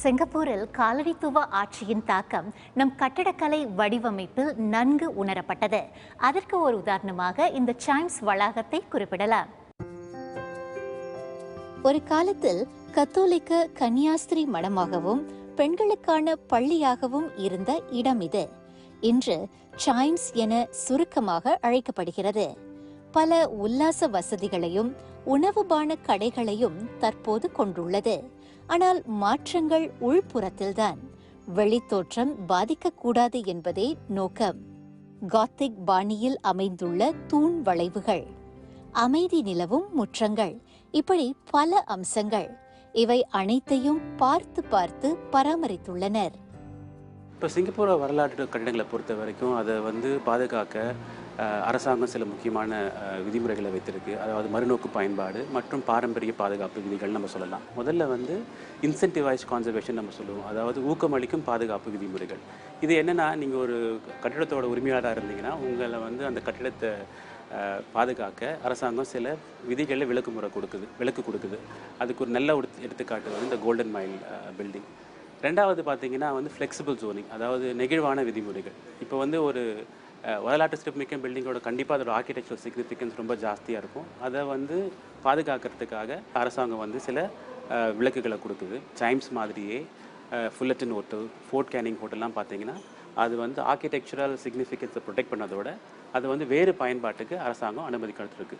சிங்கப்பூரில் காலனித்துவ ஆட்சியின் தாக்கம் நம் கட்டடக்கலை வடிவமைப்பில் நன்கு உணரப்பட்டது. அதற்கு ஒரு உதாரணமாக இந்த சைம்ஸ் வளாகத்தை குறிப்பிடலாம். ஒரு காலத்தில் கத்தோலிக்க கன்னியாஸ்திரி மடமாகவும் பெண்களுக்கான பள்ளியாகவும் இருந்த இடம் இது. இன்று சைம்ஸ் என சுருக்கமாக அழைக்கப்படுகிறது. பல உல்லாச வசதிகளையும் உணவுபான கடைகளையும் தற்போது கொண்டுள்ளது. ஆனால் மாற்றங்கள் உள்புறத்தில்தான். வெளித்தோற்றம் பாதிக்கக்கூடாது என்பதே நோக்கம். காத்திக் பாணியில் அமைந்துள்ள தூண் வளைவுகள். அமைதி நிலவும் முற்றங்கள். இப்படி பல அம்சங்கள். இவை அனைத்தையும் பார்த்து பார்த்து பராமரித்துள்ளனர். இப்போ சிங்கப்பூர் வரலாற்று கட்டிடங்களை பொறுத்த வரைக்கும் அதை வந்து பாதுகாக்க அரசாங்கம் சில முக்கியமான விதிமுறைகளை வைத்திருக்கு. அதாவது மறுநோக்கு பயன்பாடு மற்றும் பாரம்பரிய பாதுகாப்பு விதிகள் நம்ம சொல்லலாம். முதல்ல வந்து இன்சென்டிவைஸ் கான்சர்வேஷன் நம்ம சொல்லுவோம். அதாவது ஊக்கமளிக்கும் பாதுகாப்பு விதிமுறைகள். இது என்னென்னா நீங்கள் ஒரு கட்டிடத்தோட உரிமையாளராக இருந்தீங்கன்னா உங்களை வந்து அந்த கட்டிடத்தை பாதுகாக்க அரசாங்கம் சில விதிகளில் விளக்குமுறை கொடுக்குது விளக்கு கொடுக்குது. அதுக்கு ஒரு நல்ல ஒரு எடுத்துக்காட்டு வந்து இந்த கோல்டன் மைல் பில்டிங் ரெண்டாவது பார்த்தீங்கன்னா வந்து ஃப்ளெக்சிபிள் ஜோனிங் அதாவது நெகிழ்வான விதிமுறைகள். இப்போ வந்து ஒரு வரலாற்று சிறப்புமிக்க பில்டிங்கோட கண்டிப்பாக அதோட ஆர்கிடெக்சர் சிக்னிஃபிகன்ஸ் ரொம்ப ஜாஸ்தியாக இருக்கும். அதை வந்து பாதுகாக்கிறதுக்காக அரசாங்கம் வந்து சில விளக்குகளை கொடுக்குது. சைம்ஸ் மாதிரியே ஃபுல்லட்டின் ஹோட்டல் ஃபோர்ட் கேனிங் ஹோட்டல்லாம் பார்த்தீங்கன்னா அது வந்து ஆர்கிடெக்சரல் சிக்னிஃபிகன்ஸை ப்ரொடெக்ட் பண்ணதோட அது வந்து வேறு பயன்பாட்டுக்கு அரசாங்கம் அனுமதி கொடுத்துருக்கு.